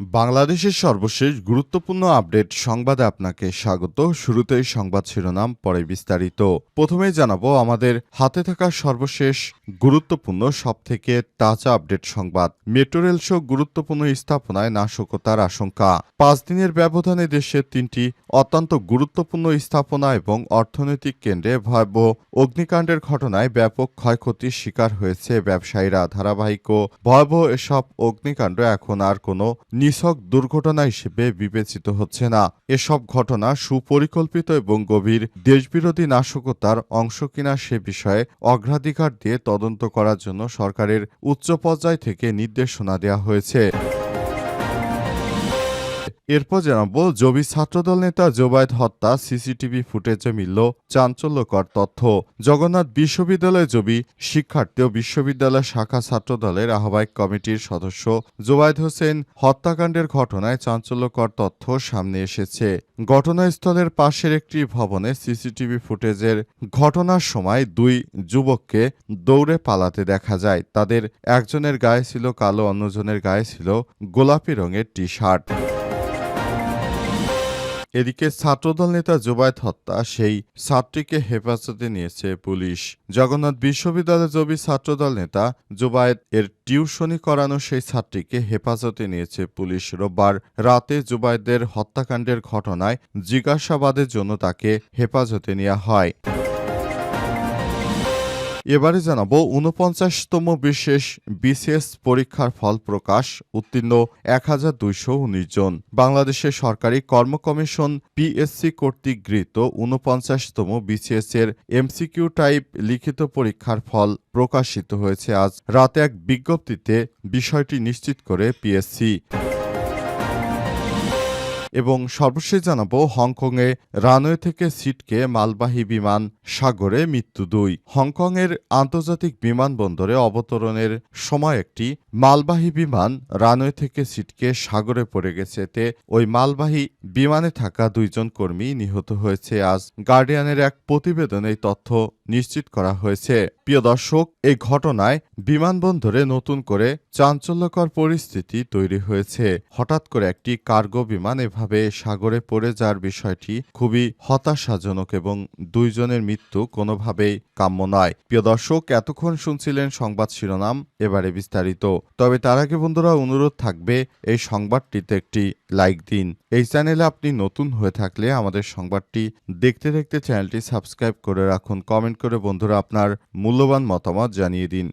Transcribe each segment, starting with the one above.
বাংলাদেশের সর্বশেষ গুরুত্বপূর্ণ আপডেট সংবাদে আপনাকে স্বাগত। শুরুতেই সংবাদ শিরোনাম, পরে বিস্তারিত। প্রথমেই জানাব, আমাদের হাতে থাকা সর্বশেষ গুরুত্বপূর্ণ, সবথেকে তাজা আপডেট সংবাদ। মেট্রো রেল সহ গুরুত্বপূর্ণ স্থাপনায় নাশকতার আশঙ্কা। পাঁচ দিনের ব্যবধানে দেশের তিনটি অত্যন্ত গুরুত্বপূর্ণ স্থাপনা এবং অর্থনৈতিক কেন্দ্রে ভয়াবহ অগ্নিকাণ্ডের ঘটনায় ব্যাপক ক্ষয়ক্ষতির শিকার হয়েছে ব্যবসায়ীরা। ধারাবাহিক ও ভয়াবহ এসব অগ্নিকাণ্ড এখন আর কোনো নিছক দুর্ঘটনা হিসেবে বিবেচিত হচ্ছে না। এসব ঘটনা সুপরিকল্পিত এবং গভীর দেশবিরোধী নাশকতার অংশ কিনা সে বিষয়ে অগ্রাধিকার দিয়ে তদন্ত করার জন্য সরকারের উচ্চ পর্যায় থেকে নির্দেশনা দেওয়া হয়েছে। এরপর জানাব, জবি ছাত্রদল নেতা জোবায়দ হত্যা, সিসিটিভি ফুটেজে মিলল চাঞ্চল্যকর তথ্য। জগন্নাথ বিশ্ববিদ্যালয় জবি শিক্ষার্থী ও বিশ্ববিদ্যালয় শাখা ছাত্রদলের আহ্বায়ক কমিটির সদস্য জোবায়দ হোসেন হত্যাকাণ্ডের ঘটনায় চাঞ্চল্যকর তথ্য সামনে এসেছে। ঘটনাস্থলের পাশের একটি ভবনে সিসিটিভি ফুটেজের ঘটনার সময় দুই যুবককে দৌড়ে পালাতে দেখা যায়। তাদের একজনের গায়ে ছিল কালো, অন্যজনের গায়ে ছিল গোলাপি রঙের টি শার্ট এদিকে ছাত্রদল নেতা জুবায়ত হত্যা, সেই ছাত্রীকে হেফাজতে নিয়েছে পুলিশ। জগন্নাথ বিশ্ববিদ্যালয়ের জবি ছাত্রদল নেতা জুবায়েত এর টিউশনি করানো সেই ছাত্রীকে হেফাজতে নিয়েছে পুলিশ। রোববার রাতে জুবায়েদের হত্যাকাণ্ডের ঘটনায় জিজ্ঞাসাবাদের জন্য তাকে হেফাজতে নেওয়া হয়। এবারে জানাব উনপঞ্চাশতম বিশেষ বিসিএস পরীক্ষার ফল প্রকাশ, উত্তীর্ণ এক হাজার দুইশো উনিশ জন। বাংলাদেশের সরকারি কর্ম কমিশন পিএসসি কর্তৃক গৃহীত উনপঞ্চাশতম বিসিএস এর এমসিকিউ টাইপ লিখিত পরীক্ষার ফল প্রকাশিত হয়েছে আজ। রাতে এক বিজ্ঞপ্তিতে বিষয়টি নিশ্চিত করে পিএসসি এবং সর্বশেষ জানাব হংকংয়ে রানওয়ে থেকে সিটকে মালবাহী বিমান সাগরে মৃত্যু দুই। হংকংয়ের আন্তর্জাতিক বিমানবন্দরে অবতরণের সময় একটি মালবাহী বিমান রানওয়ে থেকে সিটকে সাগরে পড়ে গেছে। এতে ওই মালবাহী বিমানে থাকা দুইজন কর্মী নিহত হয়েছে। আজ গার্ডিয়ানের এক প্রতিবেদনে তথ্য নিশ্চিত করা হয়েছে। প্রিয় দর্শক, এই ঘটনায় বিমানবন্দরে নতুন করে চাঞ্চল্যকর পরিস্থিতি তৈরি হয়েছে। হঠাৎ করে একটি কার্গো বিমান এভাবে সাগরে পড়ে যাওয়ার বিষয়টি খুবই হতাশাজনক এবং দুইজনের মৃত্যু কোনোভাবেই কাম্য নয়। প্রিয় দর্শক, এতক্ষণ শুনছিলেন সংবাদ শিরোনাম, এবারে বিস্তারিত। তবে তার আগে বন্ধুরা, অনুরোধ থাকবে এই সংবাদটিতে একটি লাইক দিন। এই চ্যানেলে আপনি নতুন হয়ে থাকলে আমাদের সংবাদটি দেখতে দেখতে চ্যানেলটি সাবস্ক্রাইব করে রাখুন। কমেন্ট করে বন্ধুরা আপনার মূল্যবান মতামত জানিয়ে দিন।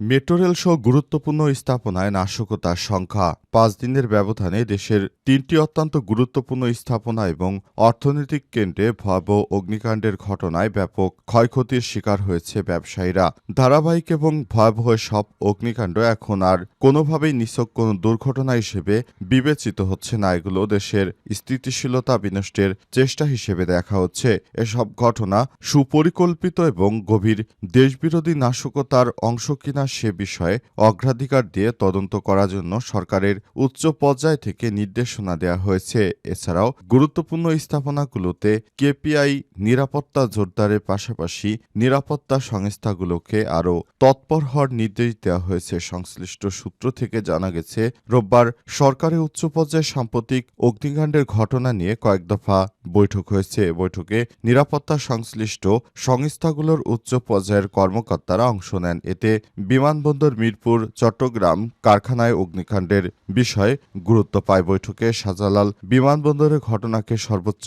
মেট্রো রেল সহ গুরুত্বপূর্ণ স্থাপনায় নাশকতার সংখ্যা পাঁচ দিনের ব্যবধানে দেশের তিনটি অত্যন্ত গুরুত্বপূর্ণ স্থাপনা এবং অর্থনৈতিক কেন্দ্রে ভয়াবহ অগ্নিকাণ্ডের ঘটনায় ব্যাপক ক্ষয়ক্ষতির শিকার হয়েছে ব্যবসায়ীরা। ধারাবাহিক এবং ভয়াবহ সব অগ্নিকাণ্ড এখন আর কোনোভাবেই নিছক কোনো দুর্ঘটনা হিসেবে বিবেচিত হচ্ছে না। এগুলো দেশের স্থিতিশীলতা বিনষ্টের চেষ্টা হিসেবে দেখা হচ্ছে। এসব ঘটনা সুপরিকল্পিত এবং গভীর দেশবিরোধী নাশকতার অংশ কিনা সে বিষয়ে অগ্রাধিকার দিয়ে তদন্ত করার জন্য সরকারের উচ্চ পর্যায় থেকে নির্দেশনা দেওয়া হয়েছে। এছাড়াও গুরুত্বপূর্ণ স্থাপনাগুলোতে কেপিআই নিরাপত্তা জোরদারের পাশাপাশি নিরাপত্তা সংস্থাগুলোকে আরও তৎপর হওয়ার নির্দেশ দেওয়া হয়েছে। সংশ্লিষ্ট সূত্র থেকে জানা গেছে, রোববার সরকারের উচ্চ পর্যায়ে সাম্প্রতিক অগ্নিকাণ্ডের ঘটনা নিয়ে কয়েক দফা বৈঠক হয়েছে। বৈঠকে নিরাপত্তা সংশ্লিষ্ট সংস্থাগুলোর উচ্চ পর্যায়ের কর্মকর্তারা অংশ নেন। এতে বিমানবন্দর মিরপুর, চট্টগ্রাম কারখানায় অগ্নিকাণ্ডের বিষয়ে গুরুত্ব পায় বৈঠকে শাহজালাল। বিমানবন্দরের ঘটনাকে সর্বোচ্চ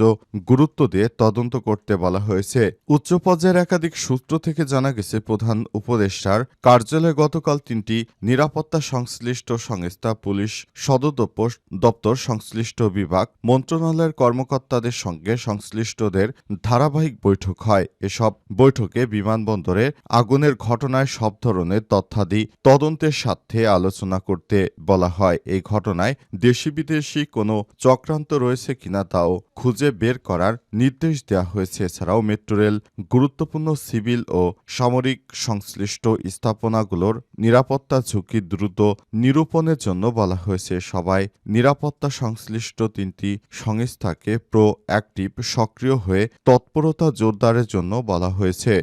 গুরুত্ব দিয়ে তদন্ত করতে বলা হয়েছে। উচ্চ পর্যায়ের একাধিক সূত্র থেকে জানা গেছে, প্রধান উপদেষ্টার কার্যালয়ে গতকাল তিনটি নিরাপত্তা সংশ্লিষ্ট সংস্থা, পুলিশ সদর দপ্তর সংশ্লিষ্ট বিভাগ, মন্ত্রণালয়ের কর্মকর্তাদের সঙ্গে সংশ্লিষ্টদের ধারাবাহিক বৈঠক হয়। এসব বৈঠকে বিমানবন্দরে আগুনের ঘটনায় সব ধরনের তথ্যাদি তদন্তের স্বার্থে আলোচনা করতে বলা হয়। এই ঘটনায় দেশি বিদেশি কোনো চক্রান্ত রয়েছে কিনা তাও খুঁজে বের করার নির্দেশ দেওয়া হয়েছে। এছাড়াও মেট্রো রেল, গুরুত্বপূর্ণ সিভিল ও সামরিক সংশ্লিষ্ট স্থাপনাগুলোর নিরাপত্তা ঝুঁকি দ্রুত নিরূপণের জন্য বলা হয়েছে। সবাই নিরাপত্তা সংশ্লিষ্ট তিনটি সংস্থাকে প্রো অ্যাক্টিভ সক্রিয় হয়ে তৎপরতা জোরদারের জন্য বলা হয়েছে।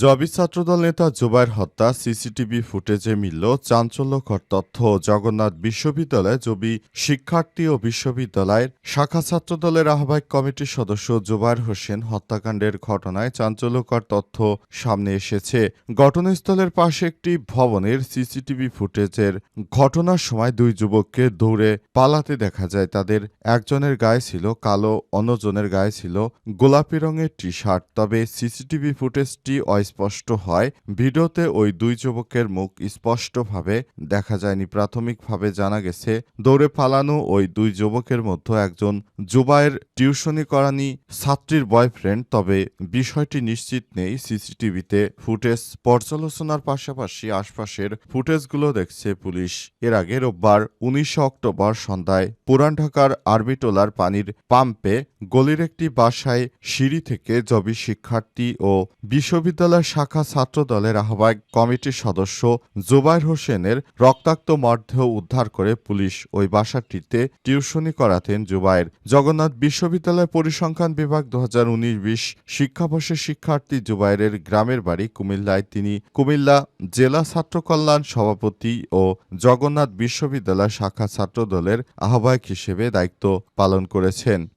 জবি ছাত্রদল নেতা জুবাইর হত্যা, সিসিটিভি ফুটেজে মিলল চাঞ্চল্যকর তথ্য। জগন্নাথ বিশ্ববিদ্যালয়ে জবি শিক্ষার্থী ও বিশ্ববিদ্যালয়ের শাখা ছাত্রদলের আহ্বায়ক কমিটির সদস্য জুবাইর হোসেন হত্যাকাণ্ডের ঘটনায় চাঞ্চল্যকর তথ্য সামনে এসেছে। ঘটনাস্থলের পাশে একটি ভবনের সিসিটিভি ফুটেজের ঘটনার সময় দুই যুবককে দৌড়ে পালাতে দেখা যায়। তাদের একজনের গায়ে ছিল কালো, অন্যজনের গায়ে ছিল গোলাপি রঙের টি শার্ট তবে সিসিটিভি ফুটেজটি অস্পষ্ট হয়। ভিডিওতে ওই দুই যুবকের মুখ স্পষ্টভাবে দেখা যায়নি। প্রাথমিকভাবে জানা গেছে, দৌড়ে পালানো ওই দুই যুবকের মধ্যে একজন জুবায়ের টিউশনি করানি ছাত্রীর বয়ফ্রেন্ড। তবে বিষয়টি নিশ্চিত নেই, সিসিটিভিতে ফুটেজ পর্যালোচনার পাশাপাশি আশপাশের ফুটেজগুলো দেখছে পুলিশ। এর আগে রোববার উনিশে অক্টোবর সন্ধ্যায় পুরান ঢাকার আরবিটোলার পানির পাম্পে গলির একটি বাসায় সিঁড়ি থেকে জবি শিক্ষার্থী ও বিশ্ববিদ্যালয় শাখা ছাত্র দলের আহ্বায়ক কমিটির সদস্য জুবাইর হোসেনের রক্তাক্ত মরদেহ উদ্ধার করে পুলিশ ওই বাসাটিতে টিউশনি করাতেন জুবাইর। জগন্নাথ বিশ্ববিদ্যালয় পরিসংখ্যান বিভাগ দু হাজার উনিশ বিশ শিক্ষাবর্ষের শিক্ষার্থী জুবাইরের গ্রামের বাড়ি কুমিল্লায়। তিনি কুমিল্লা জেলা ছাত্র কল্যাণ সভাপতি ও জগন্নাথ বিশ্ববিদ্যালয় শাখা ছাত্র দলের আহ্বায়ক হিসেবে দায়িত্ব পালন করেছেন।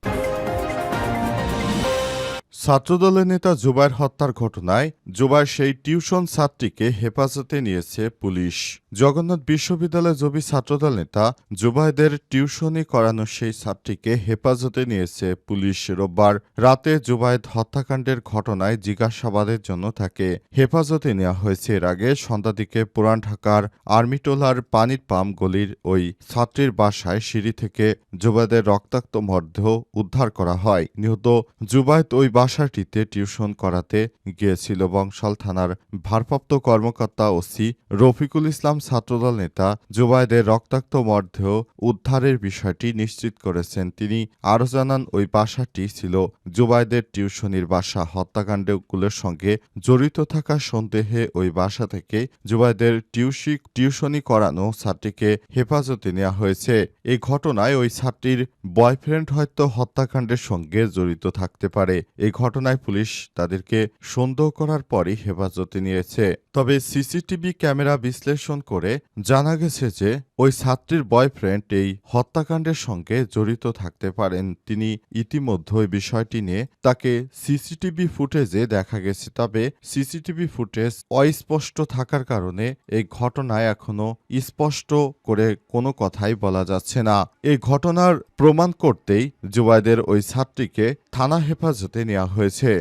ছাত্রদলের নেতা জুবাইর হত্যার ঘটনায় জুবাইর সেই টিউশন ছাত্রীকে হেফাজতে নিয়েছে পুলিশ। জগন্নাথ বিশ্ববিদ্যালয় জবি ছাত্রদল নেতা জুবাইদের টিউশনি করানো সেই ছাত্রীকে হেফাজতে নিয়েছে পুলিশ। রোববার রাতে জুবাইদ হত্যাকাণ্ডের ঘটনায় জিজ্ঞাসাবাদের জন্য তাকে হেফাজতে নেওয়া হয়েছে। এর আগে সন্ধ্যা দিকে পুরান ঢাকার আর্মিটোলার পানির পাম্প গলির ওই ছাত্রীর বাসায় সিঁড়ি থেকে জুবাইদের রক্তাক্ত মরদেহ উদ্ধার করা হয়। নিহত জুবাইদ ওই বাসাটিতে টিউশন করাতে গিয়েছিল বংশাল থানার ভারপ্রাপ্ত কর্মকর্তা ওসি রফিকুল ইসলাম ছাত্রদল নেতা জুবাইদের রক্তাক্ত মরদেহ উদ্ধারের বিষয়টি নিশ্চিত করেছেন। তিনি আরও জানান, ওই বাসাটি ছিল জুবাইদের টিউশনির বাসা। হত্যাকাণ্ডগুলোর সঙ্গে জড়িত থাকা সন্দেহে ওই বাসা থেকে জুবাইদের টিউশি, টিউশনি করানো ছাত্রীকে হেফাজতে নেওয়া হয়েছে। এই ঘটনায় ওই ছাত্রীর বয়ফ্রেন্ড হয়তো হত্যাকাণ্ডের সঙ্গে জড়িত থাকতে পারে। এই ঘটনায় পুলিশ তাদেরকে সন্দেহ করার পরই হেফাজতে নিয়েছে। তবে সিসিটিভি ক্যামেরা বিশ্লেষণ করে জানা গেছে যে, ওই ছাত্রীর বয়ফ্রেন্ড এই হত্যাকাণ্ডের সঙ্গে জড়িত থাকতে পারেন। তিনি ইতিমধ্যে বিষয়টি নিয়ে তাকে সিসিটিভি ফুটেজে দেখা গেছে। তবে সিসিটিভি ফুটেজ অস্পষ্ট থাকার কারণে এই ঘটনায় এখনও স্পষ্ট করে কোনো কথাই বলা যাচ্ছে না। এই ঘটনার প্রমাণ করতেই জুবাইদের ওই ছাত্রীকে থানা হেফাজতে নেওয়া হয়েছে।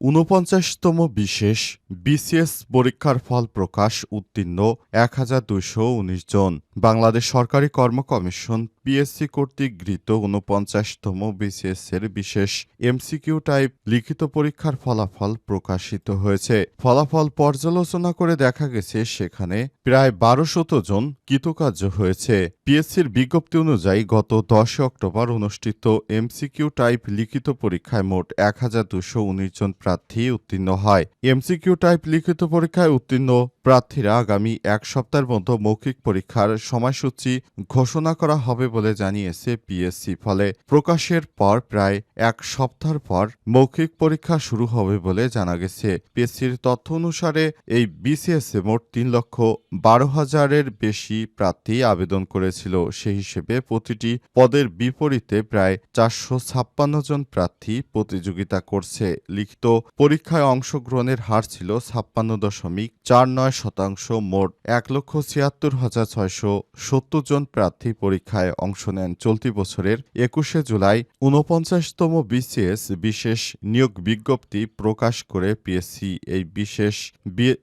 ঊনপঞ্চাশতম বিশেষ বিসিএস পরীক্ষার ফল প্রকাশ উত্তীর্ণ এক হাজার উনিশ জন। বাংলাদেশ সরকারি কর্ম কমিশন পিএসসি কর্তৃক গৃহীত ঊনপঞ্চাশতম বিসিএস এর বিশেষ এমসিকিউ টাইপ লিখিত পরীক্ষার ফলাফল প্রকাশিত হয়েছে। ফলাফল পর্যালোচনা করে দেখা গেছে, সেখানে প্রায় বারো শত জন কৃতকার্য হয়েছে। পিএসসির বিজ্ঞপ্তি অনুযায়ী গত দশই অক্টোবর অনুষ্ঠিত এমসিকিউ টাইপ লিখিত পরীক্ষায় মোট এক হাজার দুশো উনিশ জন প্রার্থী উত্তীর্ণ হয়। এমসিকিউ টাইপ লিখিত পরীক্ষায় উত্তীর্ণ প্রার্থীরা আগামী এক সপ্তাহের মধ্যে মৌখিক পরীক্ষার সময়সূচি ঘোষণা করা হবে বলে জানিয়েছে পিএসসি। ফলে প্রকাশের পর প্রায় এক সপ্তাহ পর মৌখিক পরীক্ষা শুরু হবে বলে জানা গেছে। পিএসসির তথ্য অনুসারে এই বিসিএস এ মোট তিন লক্ষ বারো হাজারের বেশি প্রার্থী আবেদন করেছিল। সেই হিসেবে প্রতিটি পদের বিপরীতে প্রায় চারশো ছাপ্পান্ন জন প্রার্থী প্রতিযোগিতা করছে। লিখিত পরীক্ষায় অংশগ্রহণের হার ছিল ছাপ্পান্ন দশমিক চার নয় নয় শতাংশ মোট এক লক্ষ ছিয়াত্তর হাজার ছয়শো সত্তর জন প্রার্থী পরীক্ষায় অংশ নেন চলতি বছরের একুশে জুলাই ঊনপঞ্চাশতম বিসিএস বিশেষ নিয়োগ বিজ্ঞপ্তি প্রকাশ করে পিএসসি। এই বিশেষ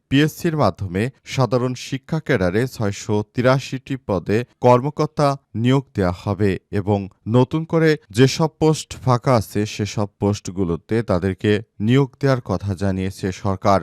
পিএসসির মাধ্যমে সাধারণ শিক্ষা ক্যাডারে ছয়শো তিরাশিটি পদে কর্মকর্তা নিয়োগ দেওয়া হবে এবং নতুন করে যেসব পোস্ট ফাঁকা আছে সেসব পোস্টগুলোতে তাদেরকে নিয়োগ দেওয়ার কথা জানিয়েছে সরকার।